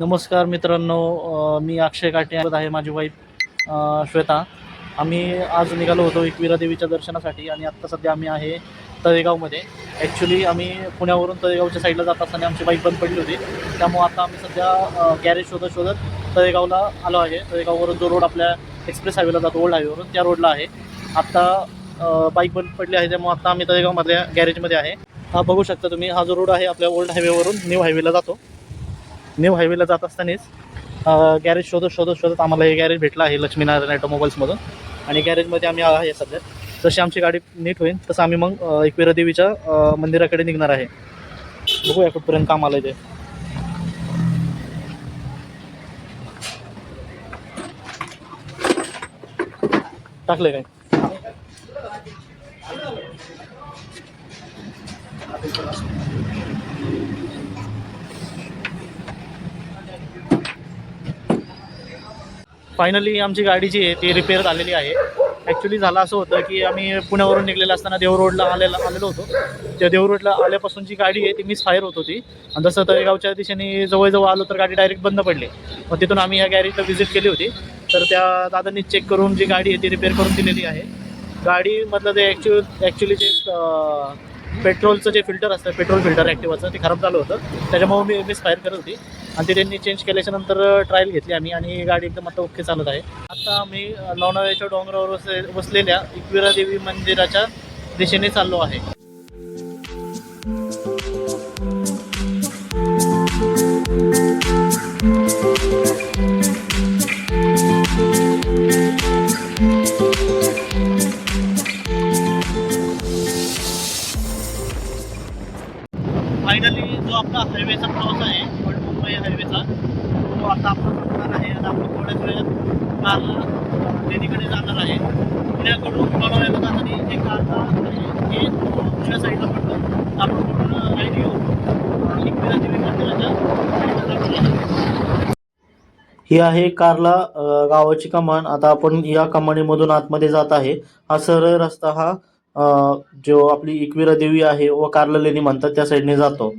नमस्कार मित्रांनो मी अक्षय काटे आहे आहे माझी वाईफ श्वेता. आम्ही आज निघालो होतो एकविरा देवीच्या दर्शनासाठी आणि आत्ता सध्या आम्ही आहे तळेगावमध्ये. ॲक्च्युली आम्ही पुण्यावरून तळेगावच्या साईडला जात असताना आमची बाईक बंद पडली होती. त्यामुळे आता आम्ही सध्या गॅरेज शोधत शोधत तळेगावला आलो आहे. तळेगाववरून जो रोड आपल्या एक्सप्रेस हायवेला जातो ओल्ड हायवेवरून त्या रोडला आहे. आत्ता बाईक बंद पडली आहे त्यामुळे आत्ता आम्ही तळेगावमधल्या गॅरेजमध्ये आहे. हा बघू शकता तुम्ही हा जो रोड आहे आपल्या ओल्ड हायवेवरून न्यू हायवेला जातो. न्यू हायवेला जात असतानाच गॅरेज शोधत शोधत शोधत आम्हाला हे गॅरेज भेटला आहे लक्ष्मीनारायण ऑटोमोबाईल्समधून आणि गॅरेजमध्ये आम्ही आहे सध्या. जशी आमची गाडी नीट होईल तसं आम्ही मग अ, एकविरा देवीच्या मंदिराकडे निघणार आहे. बघूया कुठपर्यंत काम आलं ते. टाकलं काय? फायनली आमची गाडी जी आहे ती रिपेअर झालेली आहे. ॲक्च्युली झालं असं होतं की आम्ही पुण्यावरून निघलेलं असताना देव रोडला आलेला आलेलो होतो. त्या देव रोडला आल्यापासून जी गाडी आहे ती मिस फायर होत होती. आणि जसं तळेगावच्या दिशेने जवळजवळ आलो तर गाडी डायरेक्ट बंद पडली. मग तिथून आम्ही या गॅरेजला व्हिजिट केली होती. तर त्या दादांनी चेक करून जी गाडी आहे ती रिपेअर करून दिलेली आहे. गाडीमधलं ते ॲक्च्युअल ॲक्च्युली जे पेट्रोलचं जे फिल्टर असतं पेट्रोल फिल्टर ॲक्टिवाचं ते खराब झालं होतं. त्याच्यामुळे मी मिस फायर करत होती. आणि ते त्यांनी चेंज केल्याच्यानंतर ट्रायल घेतली आम्ही आणि गाडी एकदम आता ओके चालत आहे. आता आम्ही लोणावळ्याच्या डोंगरावर बसलेल्या एकविरा देवी मंदिराच्या दिशेने चाललो आहे. प्रयत्न आपण थोड्याच वेळात कारला लेणीकडे जाणार आहे. पुण्याकडून लोणावळ्याला जाताना हे कारला हे दुसऱ्या साईडला पडतं आपण कुठून राईड घेऊ एकविरा ही आहे कारला गावाची कमान. आता आपण या कमानीमधून आतमध्ये जात आहे. हा सरळ रस्ता हा जो आपली एकविरा देवी आहे व कारला लेणी म्हणतात त्या साईडने जातो.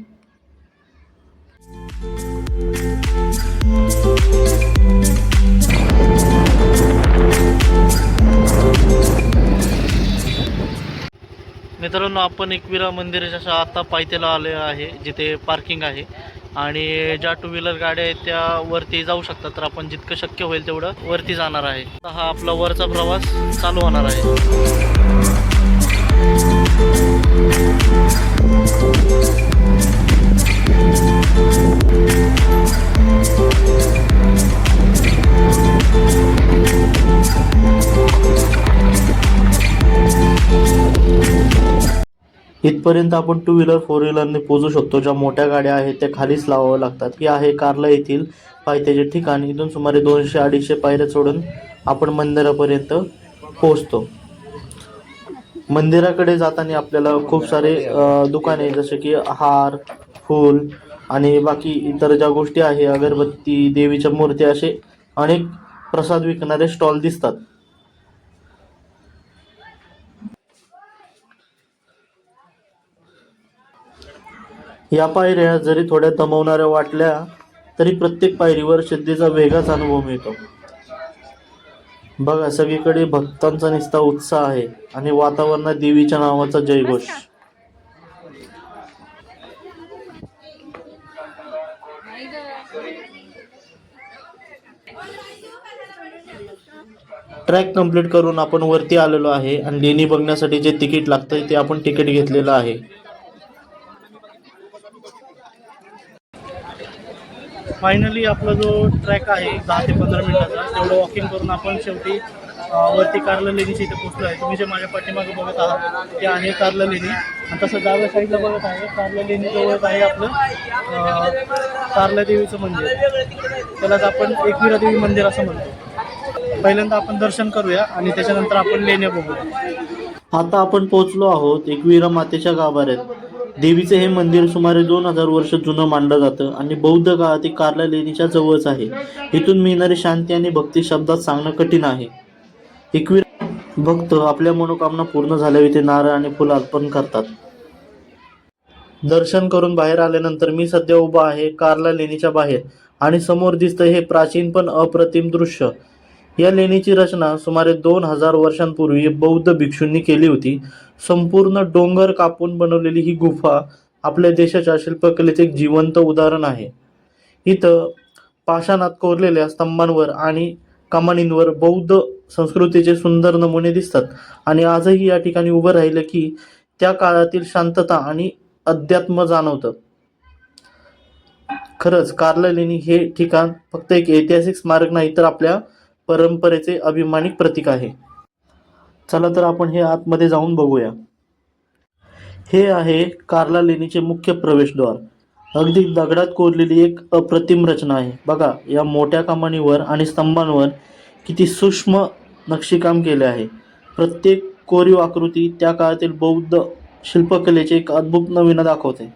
मित्रांनो आपण एकविरा मंदिराच्या आता पायथ्याला आले आहे जिथे पार्किंग आहे. आणि ज्या टू व्हीलर गाड्या आहेत त्या वरती जाऊ शकतात तर आपण जितकं शक्य होईल तेवढं वरती जाणार आहे. हा आपला वरचा प्रवास चालू होणार आहे. इथपर्यंत आपण टू व्हीलर फोर व्हीलरने पोहोचू शकतो. ज्या मोठ्या गाड्या आहेत त्या खालीच लावाव्या लागतात. की आहे कारला येथील पायथ्याचे ठिकाण. इथून सुमारे दोनशे अडीचशे पायऱ्या सोडून आपण मंदिरापर्यंत पोहोचतो. मंदिराकडे जाताना आपल्याला खूप सारे दुकाने जसे की हार फूल आणि बाकी इतर ज्या गोष्टी आहे अगरबत्ती देवीच्या मूर्ती असे अनेक प्रसाद विकणारे स्टॉल दिसतात. या पायऱ्या जरी थोड्या दमवणाऱ्या वाटल्या तरी प्रत्येक पायरीवर सिद्धीचा वेगळाच अनुभव मिळतो. बघा सगळीकडे भक्तांचा निस्ता उत्साह आहे आणि वातावरणात देवीच्या नावाचा जयघोष. ट्रॅक कंप्लीट करून आपण वरती आलेलो आहे आणि लेणी बघण्यासाठी जे तिकीट लागतं ते आपण तिकीट घेतलेलं आहे. फायनली आपला जो ट्रॅक आहे दहा ते पंधरा मिनिटाचा तेवढं वॉकिंग करून आपण शेवटी वरती कार्ला लेणीची इथे पोचलो आहे तुम्ही जे माझ्या पाठीमागे बघत आहात ते आहे कार्ला लेणी. आणि तसं डाव्या साईडला बघत आहे कार्ला लेणी जवळच आहे आपलं कार्ला देवीचं मंदिर. त्यालाच आपण एकविरा देवी मंदिर असं म्हणतो. पहिल्यांदा आपण दर्शन करूया आणि त्याच्यानंतर आपण लेण्या बघूया. आता आपण पोहोचलो आहोत एकविरा मातेच्या गाभाऱ्यात. देवीचे हे मंदिर सुमारे दोन हजार वर्ष जुनं मानलं जातं आणि बौद्ध काळातील कार्ला लेणीच्या जवळच आहे. इथून मिळणारी शांती आणि भक्ती शब्दात सांगणं कठीण आहे. एकवीर भक्त आपल्या मनोकामना पूर्ण झाल्यावर इथे नारळ आणि फुलं अर्पण करतात. दर्शन करून बाहेर आल्यानंतर मी सध्या उभा आहे कार्ला लेणीच्या बाहेर. आणि समोर दिसतं हे प्राचीन पण अप्रतिम दृश्य. या लेणीची रचना सुमारे दोन हजार वर्षांपूर्वी बौद्ध भिक्षूंनी केली होती. संपूर्ण डोंगर कापून बनवलेली ही गुफा आपल्या देशाच्या शिल्पकलेचे एक जिवंत उदाहरण आहे. इथं पाषाणात कोरलेल्या स्तंभांवर आणि कमानींवर बौद्ध संस्कृतीचे सुंदर नमुने दिसतात. आणि आजही या ठिकाणी उभं राहिलं की त्या काळातील शांतता आणि अध्यात्म जाणवतं. खरंच कार्ला लेणी हे ठिकाण फक्त एक ऐतिहासिक स्मारक नाही तर आपल्या परंपरेचे अभिमानिक प्रतीक आहे. चला तर आपण हे आतमध्ये जाऊन बघूया. हे आहे कार्ला लेणीचे मुख्य प्रवेशद्वार. अगदी दगडात कोरलेली एक अप्रतिम रचना आहे. बघा या मोठ्या कमानीवर आणि स्तंभांवर किती सूक्ष्म नक्षीकाम केले आहे. प्रत्येक कोरीव आकृती त्या काळातील बौद्ध शिल्पकलेचे एक अद्भुत नवीन दाखवते.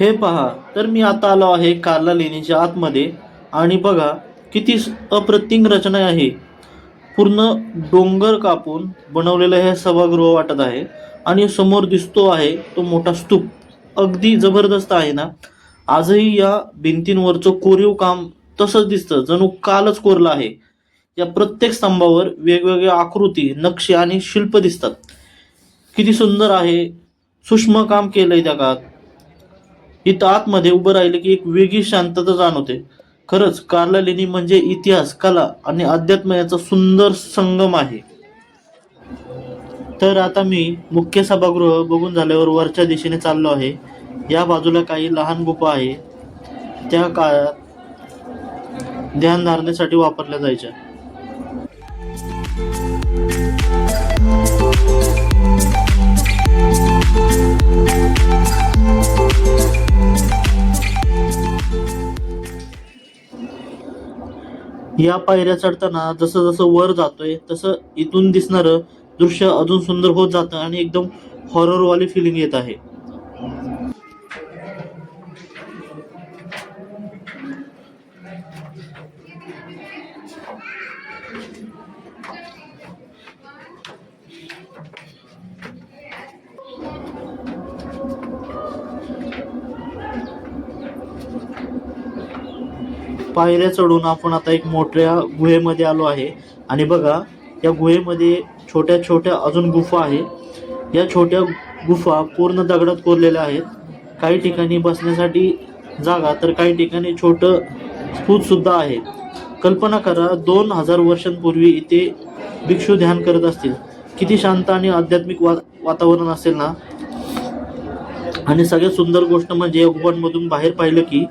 हे पहा तर मी आता आलो आहे कार्ला लेणीच्या आतमध्ये. आणि बघा किती स- अप्रतिम रचना आहे. पूर्ण डोंगर कापून बनवलेलं हे सभागृह वाटत आहे. आणि समोर दिसतो आहे तो मोठा स्तूप. अगदी जबरदस्त आहे ना? आजही या भिंतींवरचं कोरीव काम तसंच दिसतं. जणू कालच कोरलं आहे. या प्रत्येक स्तंभावर वेगवेगळ्या आकृती नक्षी आणि शिल्प दिसतात. किती सुंदर आहे. सूक्ष्म काम केलंय त्या काळात. इथं आतमध्ये उभं राहिलं की एक वेगळी शांतता जाणवते. खरंच कार्ला लेणी म्हणजे इतिहास कला आणि अध्यात्म याचा सुंदर संगम आहे. तर आता मी मुख्य सभागृह बघून झाल्यावर वरच्या दिशेने चाललो आहे. या बाजूला काही लहान गुफा आहे. त्या काळात ध्यान धारणेसाठी वापरल्या जायच्या. या पायऱ्या चढताना जसं जसं वर जातोय तसं इथून दिसणारं दृश्य अजून सुंदर होत जातं आणि एकदम हॉररवाली फिलिंग येत आहे. पायऱ्या चढून आपण आता एक मोठ्या गुहेमध्ये आलो आहे. आणि बघा या गुहेमध्ये छोट्या छोट्या अजून गुफा आहे या छोट्या गुफा पूर्ण दगडात कोरलेल्या आहेत. काही ठिकाणी बसण्यासाठी जागा तर काही ठिकाणी छोटं स्फूतसुद्धा आहे. कल्पना करा दोन हजार वर्षांपूर्वी इथे भिक्षू ध्यान करत असतील. किती शांत आणि आध्यात्मिक वा वातावरण असेल ना? आणि सगळ्यात सुंदर गोष्ट म्हणजे या गुहांमधून बाहेर पाहिलं की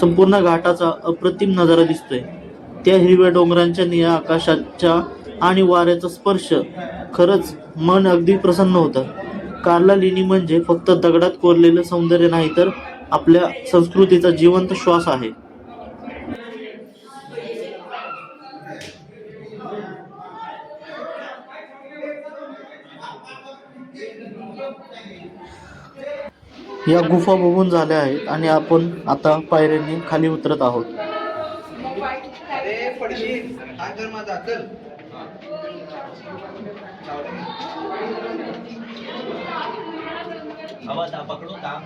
संपूर्ण घाटाचा अप्रतिम नजारा दिसतोय. त्या हिरव्या डोंगरांच्या निळ्या आकाशाच्या आणि वाऱ्याचा स्पर्श खरंच मन अगदी प्रसन्न होतं. कार्ला लेणी म्हणजे फक्त दगडात कोरलेलं सौंदर्य नाही तर आपल्या संस्कृतीचा जिवंत श्वास आहे. या गुफा बघून झाल्या आहेत आणि आपण आता पायऱ्यांनी खाली उतरत आहोत. काम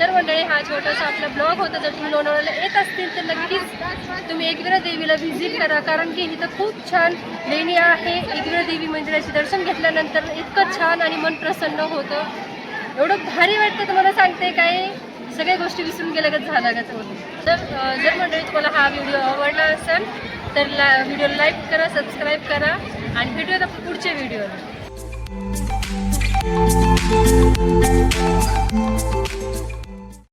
तर मंडळी हा छोटासा आपला ब्लॉग होता जर तुम्ही लोणावळ्याला येत असतील तर नक्कीच तुम्ही एकविरा देवीला व्हिजिट करा कारण की इथं खूप छान लेणी आहे. एकविरा देवी मंदिराचे दर्शन घेतल्यानंतर इतकं छान आणि मन प्रसन्न होतं. एवढं भारी वाटतं तुम्हाला सांगते काय? सगळ्या गोष्टी विसरून गेल्या का झाला का तर जर मंडळी तुम्हाला हा व्हिडिओ आवडला असेल तर ला व्हिडिओ लाईक करा सबस्क्राईब करा आणि भेटूयात आपण पुढच्या व्हिडिओला.